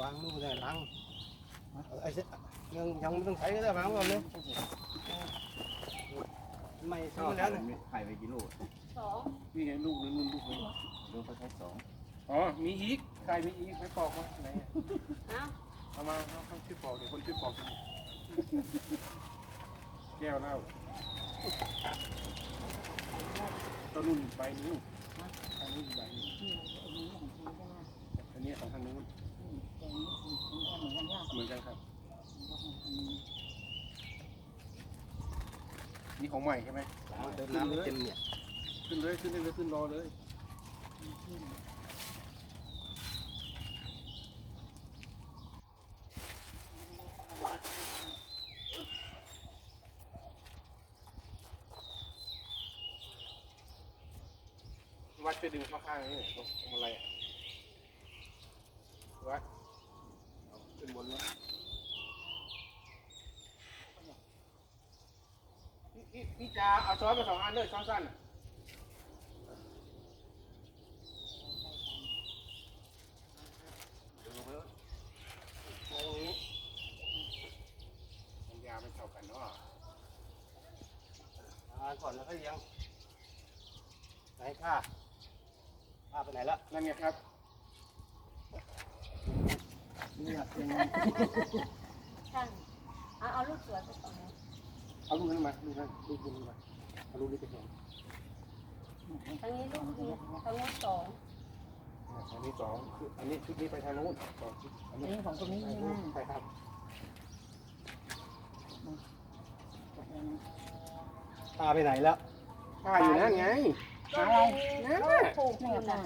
วางนู่นได้ล้างไอ้เสยังยังไม่ต้องใช้ก็ได้ล้างก่อนเลยไม่ซื้แล้วนะไข่ไปกี่ลูกสองนี่ไงลูกนึงลูกนึงลูกเขาใช้สองอ๋อมีอีกไข่มีอีกไปปอกมาไหนอะเอ้าเอามาเอาเอาช่วยปอกเดี๋ยวคนช่วยปอกแก้วเหล้าต้นนุ่นใบนี้อันนี้ใบนี้อันนี้ของทางนู้น เหมือนกันครับ นี่ของใหม่ใช่ไหมเติมน้ำไม่เต็มเนี่ย ขึ้นเลยขึ้นเลยขึ้นรอเลยวัดไปดึงเข้าข้างนี่ตรงตรงอะไรอะวัดเอาขึ้นบนแล้ว พี่พี่พี่จ๋าเอาช้อนมาสองอันเลยช้อนสั้นอะมันยาวไม่เท่ากันเนาะอ่าก่อนแล้วก็ยังไหนข้าข้าไปไหนละนั่นไงครับนี่อะยังช่างเอาเอาลูกสวยไปก่อนนะ เอาลูกนั้นมาลูกนั้นลูกนี้มาเอาลูกนี้ไปก่อนทางนี้ลูกนี้ทางนู้นสองอันนี้สองคืออันนี้ชุดนี้ไปทางโน้นสองชุดอันนี้นี่ของคนนี้ไปใช่ไหมนู้นไปครับข้าไปไหนแล้วป้าอยู่นั่นไงอะไรนั่นน่ะปลูกนี่นี่กั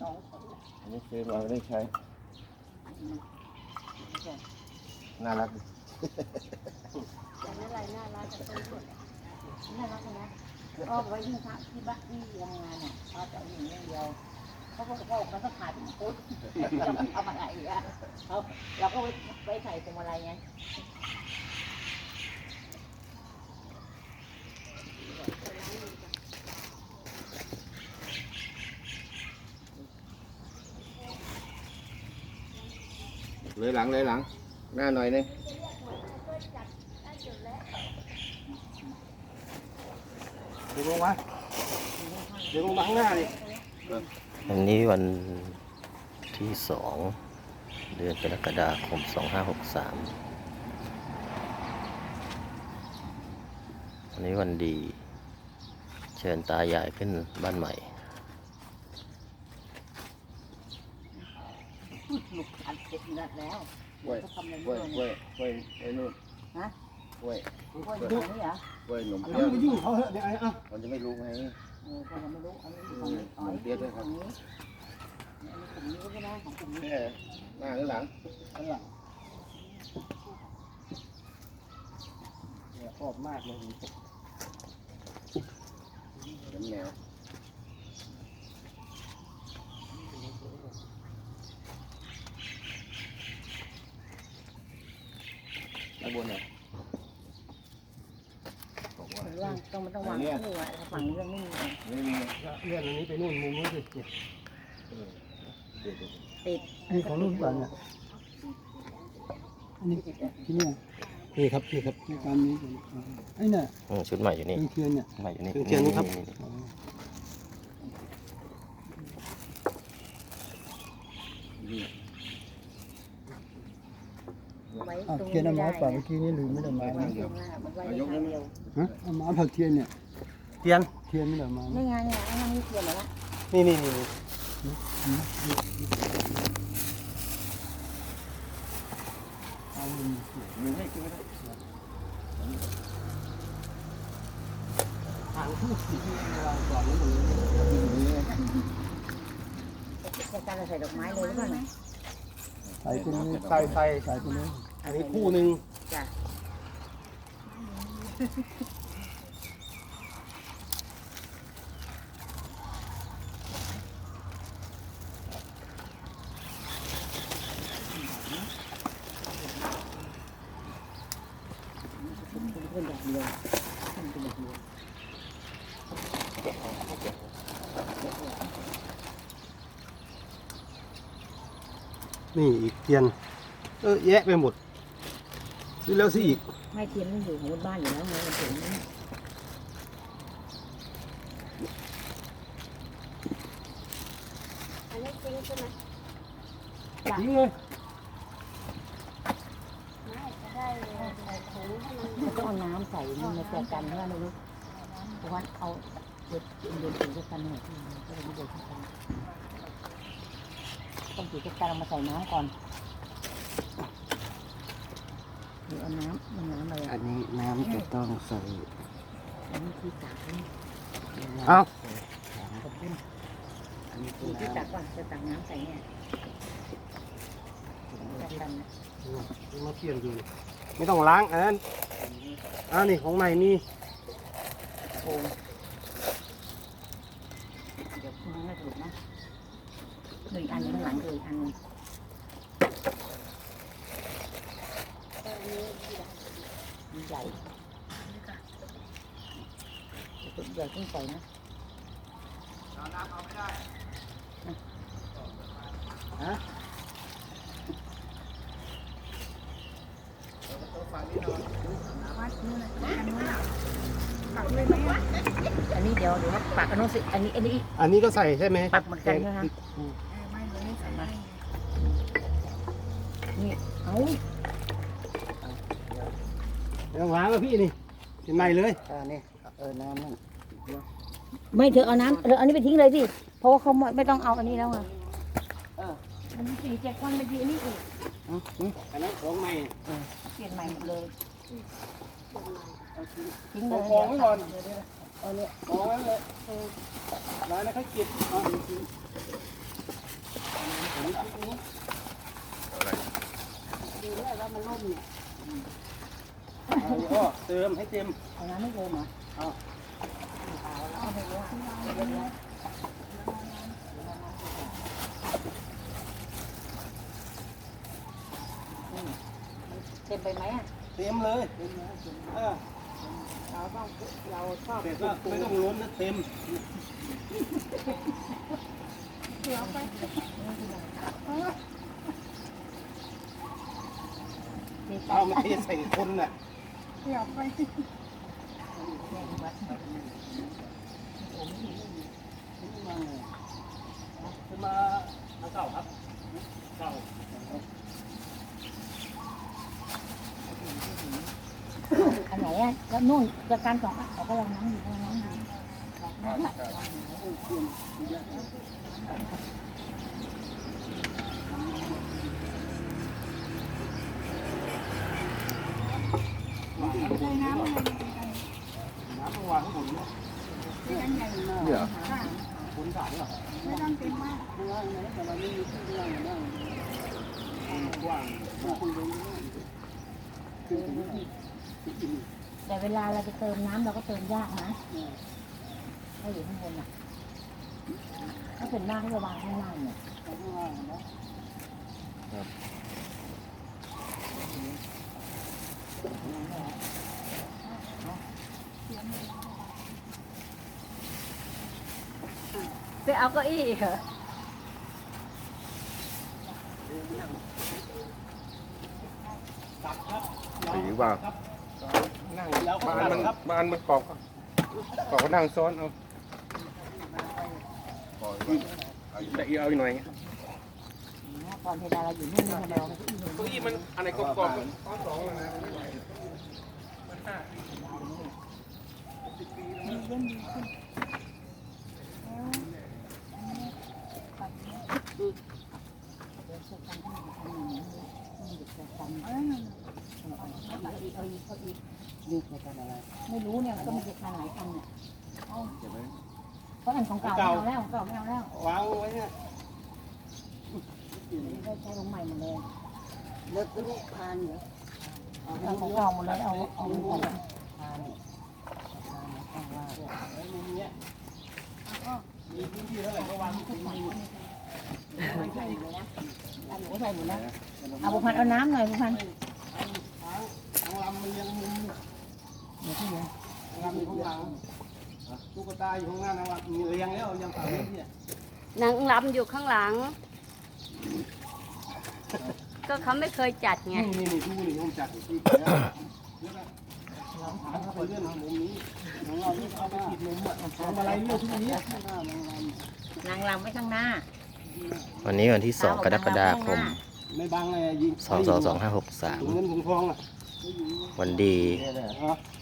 สองคนน่ะอันนี้คือเราได้ใช้น่ารักดีแต่นั่นอะไรน่ารักกับต้นสดน่ารักนะอ้อไว้ที่พระที่บ้านที่ทำงานเนี่ยเขาจะเอาอย่างเดียวเขาก็บอกมันก็ขายเป็นพุทธจะทำอะไรอะเขาเราก็ไว้ไว้ใส่พวงมาลัยไง เลยหลังเลยหลัง หน้าหน่อยนึงดึงลงมาดึงลงมาข้างหน้าดิวันนี้วันที่สองเดือนกรกฎาคมสองห้าหกสามวันนี้วันดี เชิญตายายขึ้นบ้านใหม่ ลูกอัดเจ็บนัดแล้วกล้วยเขาทำอะไรกล้วยไม่กล้วยกล้วยไอ้นู่นฮะกล้วยกล้วยอยู่ตรงนี้เหรอกล้วยหนมเอาเปี๊ยะไปยุ่งเขาเถอะเดี๋ยวไอ้เอ้ามันจะไม่รู้ไงเออเขายังไม่รู้อันนี้ของอ๋ออันนี้ของนี้อันนี้ของนี้ก็ได้ของกลุ่มนี้ แค่หน้าหรือหลังข้างหลังเนี่ยชอบมากเลย เป็นแมว ข้างบนเนี่ย ว่างต้องมั นต้องวางคู่อะฝั่งนี้มันไม่มีไม่มีเลื่อนอันนี้ไปนู่นมุมนู้นสิเนี่ยติดนี่ของรุ่นก่อนเนี่ยอันนี้ที่เนี่ยนี่ครับนี่ครับในการนี้ไอ้เนี่ยอืมชุดใหม่อยู่นี่เครื่องเทียนเนี่ยใหม่อยู่นี่เครื่องเทียนนี่ครับไว้อะตรงเทียนนี้เอาไม่ไม้ได้ป่าเมื่อกี้นี่ลืมไม่ได้มามันเดียวมันไว้ในทางเดียวฮะเอาไม้ผักเทียนเนี่ย เทียนเทียนไม่ได้มานี่ไงเนี่ยไอ้นั่นนี่เทียนเหรอละนี่นี่นี่เอามือมีให้กินก็ได้ทางทูบที่วางก่อนนี่หมดเลยในการใส่ดอกไม้เลยหรือเปล่าเนี่ยใส่เป็นใส่ใส่ใส่เป็นนี้อันนี้คู่หนึ่งจ้ะ นคนแบบเดียวขึ้นเป็นแบบนี้นี่อีกเทียน เออแยะไปหมด ซื้อแล้วซื้ออีก ไม่เทียนมันอยู่ของบนบ้านอยู่แล้วไงมันถึงอันนี้จริงใช่ไหม ทิ้งเลย ไม่จะได้ใส่ถุงให้ มันต้องเอาน้ำใส่มันมาแจกกันเพื่อนลูกเพราะว่าเอาเด็ดเด็ดถึงจะกันหน่อยก็เลยไม่เด็ดกันต้องถือจะกันเอามาใส่น้ำก่อนหรือเอาน้ำมันน้ำอะไรอันนี้น้ำจะต้องใส่อันนี้ที่ตักนี่เอาขอบคุณอันนี้ที่ตักก่อนจะตักน้ำใส่เนี่ยแจกกันมาเปลี่ยนดู ไม่ต้องล้างอันนั้นอ่านี่ของใหม่มีโอ่งเดี๋ยวคุณไม่ถูกนะหนึ่งอันข้างหลังเลยอันนึงมันใหญ่ตัวใหญ่ขึ้นไปนะ อันนี้เดี๋ยวเดี๋ยวปักอันนู้นสิอันนี้อันนี้ อันนี้ก็ใส่ใช่ไหมปักเหมือนกันใช่ไหมคะ นี่เอาไม่ต้องล้างแล้วพี่นี่เป็นใหม่เลยำอันนี้เออน้ำนั่นไม่เธอเอาน้ำเธอเอาอันนี้ไปทิ้งเลยสิเพราะว่าเขาไม่ไม่ต้องเอาอันนี้แล้วไงเออมันสี่เจ็ดวันไปทีอันนี้อีก อันนั้นของใหม่เปลี่ยนใหม่หมดเลยทิ้งเลเอายกองไว้ก่อนเอาเนี่ยกองไว้เลยเออร้านนั้นเขากินเอาจริงดูได้ว่ามันร่มเนี่ยเอาก็เติมให้เต็มเอาน้ำไม่เติมเหรอเอาเอาไปเลยเอาไปเลยอืม เต็มไปไหมอะเต็มเลยเออเราต้องเราชอบเสร็จแล้วไม่ต้องล้นนะเต็มเด็กเอามาเทใส่คนน่ะขึ้นมาทางเก่าครับเก่า อันไหนอะแล้วนู่นจะการสองอะเขาก็ลองน้ำอยู่ลองน้ำอยู่นั่นแหละน้ำต้องวางข้นเนี่ยเนี่ยบนสายเหรอไม่ต้องเต็มมากไม่ว่าอย่างไรแต่เราไม่มีที่ว่างนะกว้างกว้างขึ้นไปขึ้นไป แต่เวลาเราจะเติมน้ำเราก็เติมยากนะถ้าอยู่ข้างบนอะถ้าเป็นหน้าก็จะวางข้างล่างเนี่ยข้างล่างนะไปเอาเก้าอี้เหรอสีว่า นั่งแล้วก็บ้านมันครับบ้านมันกรอบกรอบก็นั่งซ้อนเอาแต่อีกเอาอีกหน่อยตอนเวลาเราอยู่นู่นนี่เราเก้าอี้มันอันไหนกรอบกรอบซ้อนสองเลยนะไม่ไหวมันห้านี่ ในการอะไรไม่รู้เนี่ยก็มีจะทานหลายอันเนี่ยเพราะอันของเก่าไม่เอาแล้วของเก่าไม่เอาแล้ววางไว้เนี่ยได้ใช้ลงใหม่หมดเลยแล้วก็นี่ทานเหรอเอาของเก่าหมดเลยเอาเอาของเก่าทานทานว่าไว้ในนี้ยมีพื้นที่เท่าไหร่ก็วางที่นี่ใส่หมดเลยนะอันหนูใส่หมดแล้วเอาบุพันเอาน้ำหน่อยบุพันทางทางลำมันยังมุมเดี๋ยวที่เหลือลำหลังตุ๊กตาอยู่ข้างหน้านะว่ามีเรียงแล้วยังฝั่งนี้เนี่ยนางรำอยู่ข้างหลัง ก็เขาไม่เคยจัดไงนี่นี่นี่ดูนี่ผมจัดที่แล้วแล้วก็เราถามเขาไปเรื่องมุมนี้ของเรานี่เอาไปผิดมุมอะทำอะไรเรื่องที่นี้นางรำไว้ข้างหน้า วันนี้วันที่สองกรกฎาคมไม่บังเลยยิงสองสองสองห้าหกสาม ถุงเงินถุงทองอะ วันดี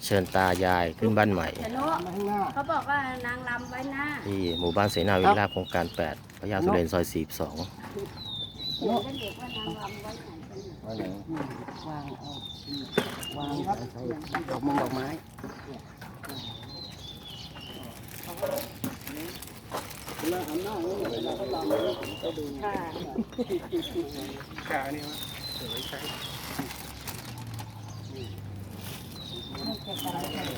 เชิญตายายขึ้นบ้านใหม่ ชนุมาข้างหน้าเขาบอกว่านางรำไว้หน้าที่หมู่บ้านเสนาวิลาศโครงการ8พระยาสุเรนซอย42เด็กว่านางรำไว้ไหนกันว่าไหนวางเอาวางใช้ดอกมงดอกไม้แล้วหันหน้ Okay.